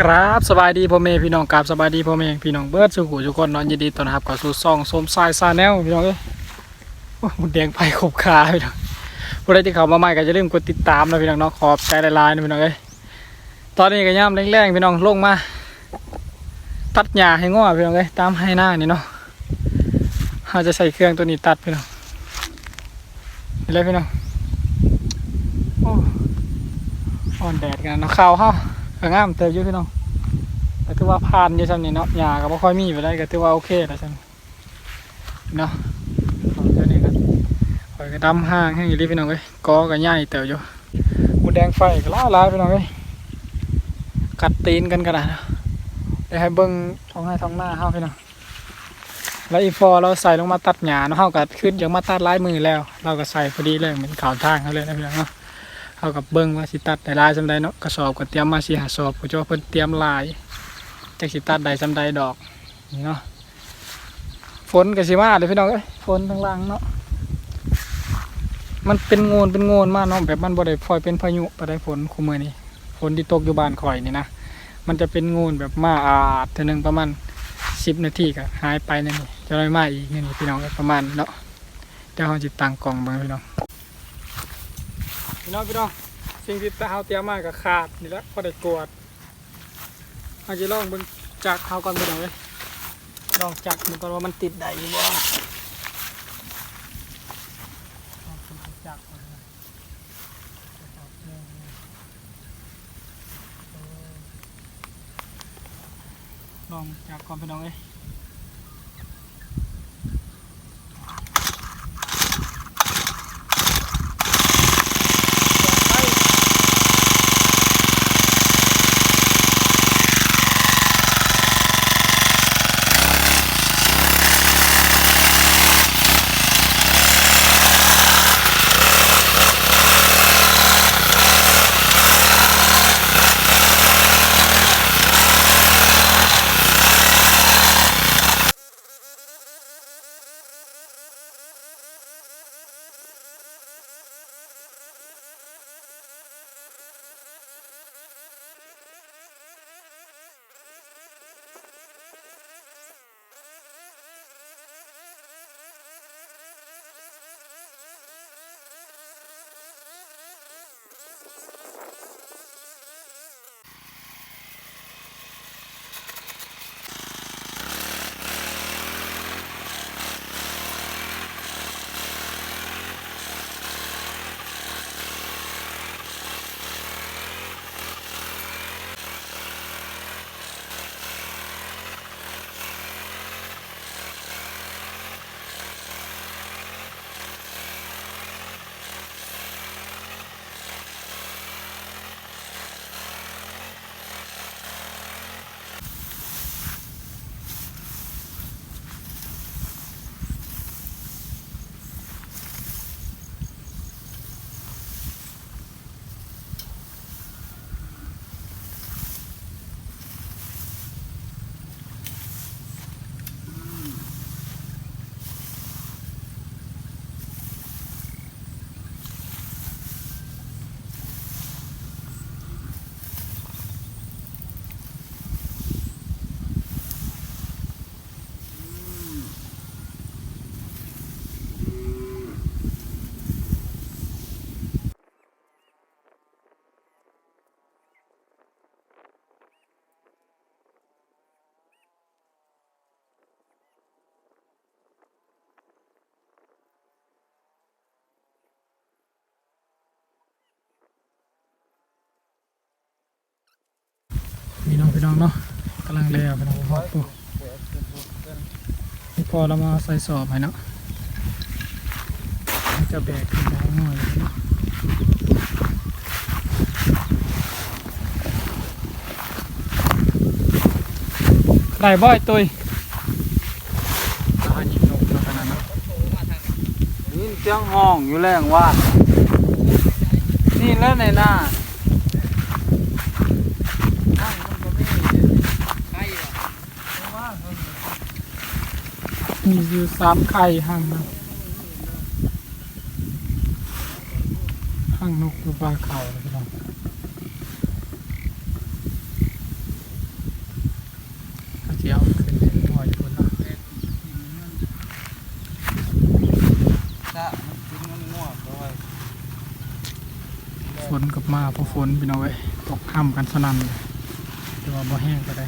กราบสบายดีพ่อแม่พี่น้องกราบสบายดีพ่อแม่พี่น้องเบิร์ดสุขุทุกคนนอนยินดีต้อนรับเข้าสู่ซ่องสมสายซาแนลพี่น้องเอ้ยมันแดงไฟขบขาพี่น้องผู้ใดที่เข้ามาใหม่ก็จะลืมกดติดตามนะพี่น้องเนาะขอบใจหลายๆนะพี่น้องเอ้ยตอนนี้ก็ย่ำแรงๆพี่น้องลงมา ตัดหญ้าให้ง้อพี่น้องเอ้ยตามให้หน้านี่เนาะเราจะใส่เครื่องตัวนี้ตัดพี่น้องนี่เลยพี่น้องโอ้อ่อนแดดกันเนาะข้าวเฮา ก็งามเติบอยู่พี่น้องแต่ถือว่าผ่านอยู่ซ้ำนี่เนาะหญ้าก็บ่ค่อยมีไปได้ก็ถือว่าโอเคแล้วซ้ำเนาะเอาเท่านี้กันข่อยก็ดำห้างให้อยู่ดิพี่น้องเอ้ยกอก็ใหญ่เติบอยู่หมูแดงไฟก็หลายหลายพี่น้องเอ้ยกัดตีนกันก็ได้นะได้ให้เบิ่งท้องให้ท้องหน้าเฮาพี่น้องแล้วอีฟอเราใส่ลงมาตัดหญ้าเนาะเฮาก็ขึ้นอย่างมาตัดลายมือแล้ว เราก็ใส่พอดีเลยเหมือนข่าวทางเขาเลยนะพี่น้องเนาะ เขากับเบิ้งว่าสิตัดได้หลายสำใดเนาะกระสอบก็เตรียมมาสิหาสอบก็จะว่าเพิ่นเตรียมหลายจักสิตัดได้สำใดดอกนี่เนาะฝนก็สิมาเลยพี่น้องเอ้ยฝนทางล่างเนาะมันเป็นโงนเป็นโงนมากเนาะแบบมันบ่ได้พลอยเป็นพายุบ่ได้ฝนคุมื้อนี้ฝนที่ตกอยู่บ้านข่อยนี่นะมันจะเป็นโงนแบบมาอาดเท่านึงประมาณ10นาทีก็หายไปนั่นนี่จะได้มาอีกนี่พี่น้องประมาณเนาะเดี๋ยวเราสิตั้งกล่องเบิ่งพี่น้อง พี่น้องพี่น้องสิ่งที่เฮาเตรียมมาก็ขาดนี่แหละพอได้กวดเอาจะลองเบิ่งจากเฮาก่อนไปหน่อยเว้ยลองจักมันก่อนว่ามันติดได้บ่ลองเบิ่งจักก่อนนะลองจักก่อนไปน้องเอ้ พี่น้องพี่น้องเนาะกำลังแล้วพี่น้องพอปุ๊นี่พอเรามาใส่สอบให้เนาะจะแบกขึ้นได้หน่อยเลยเนาะได้บ่อยตุยอ่ายิงนกแล้วขนาดนั้นนี่เสียงห้องอยู่แรงว่า นี่แล้วในหน้า มีอยู่สามไข่ห่างนะห่างนกอยู่าเขาเลยพี่น้องอาเจียวขึ้นเล่นหน่อยคนนะฝนกับมาเพราะฝนพี่น้องเว้ตกห้ามกันสนั่นเลยแต่ว่าบ่แห้งก็ได้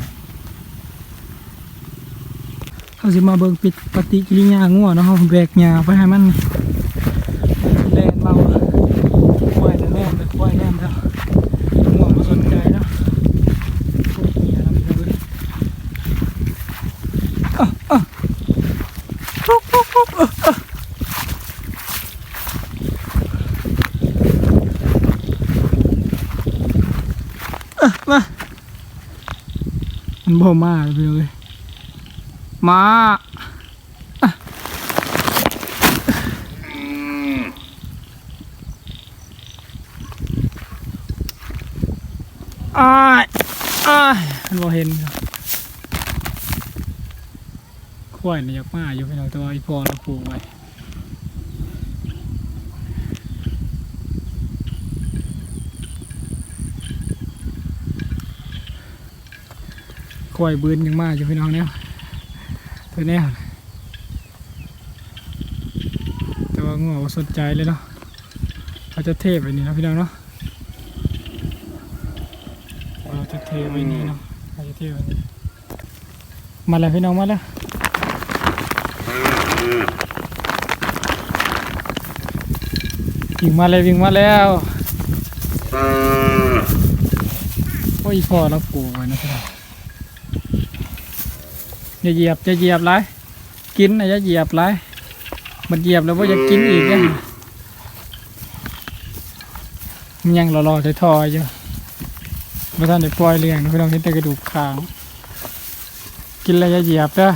เขาสิมาเบิ่งปิดปฏิกิริยางัวเนาะเขาแบกหญ้าไปให้มันแล่นเมาควายแน่นเลยควายแน่นแล้วงัวบ่สนใจเนาะพวกเมียนำเลยอะอะปุ๊บปุ๊บปุ๊บอะอะมามันบ่มาเลยเลย มาอ่ายอ้ายมันบ่เห็นครับควายนี่อยากมาอยู่พี่น้องแต่ว่าอีพอเราปลูกไว้ควายบืนยังมาอยู่พี่น้องเนี่ย ตัวนี้แต่ว่างัวบ่สนใจเลยเนาะเขาจะเทไปนี่นะพี่น้องเนาะเราจะเทไว้นี่เนาะเขาจะเทไว้นี่มาแล้วพี่น้องมาแล้ววิ่งมาเลยวิ่งมาแล้วโอ้ยพ่อเราปลูไว้นะพี่น้อง อย่าเหยียบอย่าเหยียบไรกินนะอย่าเหยียบไรมันเหยียบแล้วว่าจะกินอีกเนี่ยมันยังรอๆถอยๆอยู่ไม่ทันได้ปล่อยเลี้ยงพี่น้องเห็นแต่กระดูกขางกินแล้วอย่าเหยียบเด้อ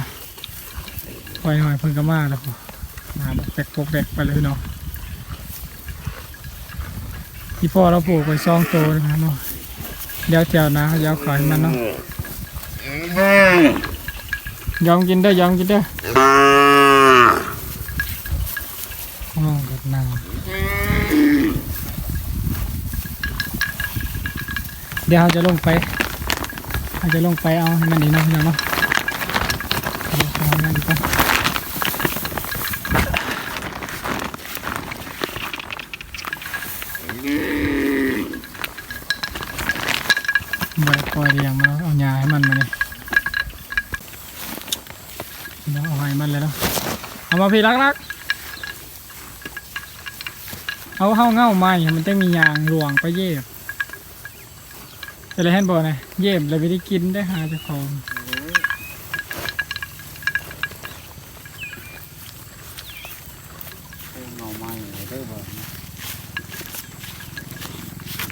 ปล่อยหน่อยเพิ่งก็มาแล้วพอมาแบกปกแบกไปเลยพี่น้องที่พ่อเราปลูกไว้ซองโตเลยนะเนาะเดี๋ยวเจ้านะเดี๋ยวขายมันเนาะ ยอมกินได้ยอมกินได้ออ๋อเวียดนามเดี๋ยวเราจะลงไปเราจะลงไปเอาให้มันดีนะพี่น้องเนาะเอาไปเอามันก่อนบริปล่อยเลี้ยงมาแล้วเอาหญ้าให้มันมาเลย เดี๋ยว เอาให้มันเลยเนาะเอามาพี่รักรักเอาเข้าเง่าไม้มันจะมียางหลวงไปเย็บจะเลยเห็นบ่นะเย็บเลยไม่ได้กินได้หาเจ้าของหน่อไม้ได้บ่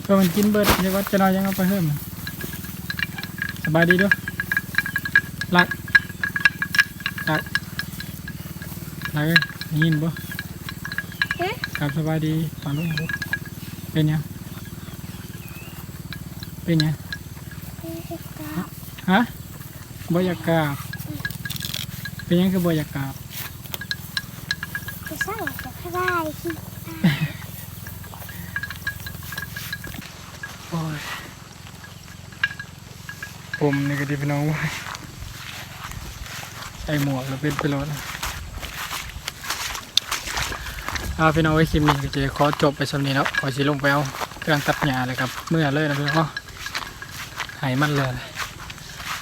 ก็มันกินเบิดเดี๋ยวว่าจะนอนยังเอาไปเพิ่มสบายดีด้วยรักรักรักเอ้ยได้ยินบ่เอ๊ะครับสบายดีตอนลูกบ่เป็นยังเป็นยังฮะบอยากกราบเป็นหยังคือบอยากกราบจะสร้างจะสบายที่โอ้ยผมนี่ก็ดีพี่น้องไว้ยใส่หมวกแล้วเป็นไปรถ อาพี่น้องไว้คลิปนี้ก็จะขอจบไปสำนีแล้วขอสิลงไปเอาเครื่องตัดหญ้าเลยครับเมื่อเลยนะพี่น้องเนาะหายมันเลย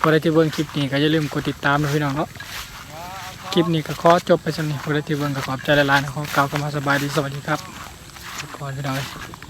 พอได้ที่เบิ่งคลิปนี้ก็อย่าลืมกดติดตามนะพี่น้องเนาะคลิปนี้ก็ขอจบไปสำนีพอได้ที่เบิ่งก็ขอบใจหลายๆนะขอกล่าวคำว่าสบายดีสวัสดีครับขอบคุณพี่น้อง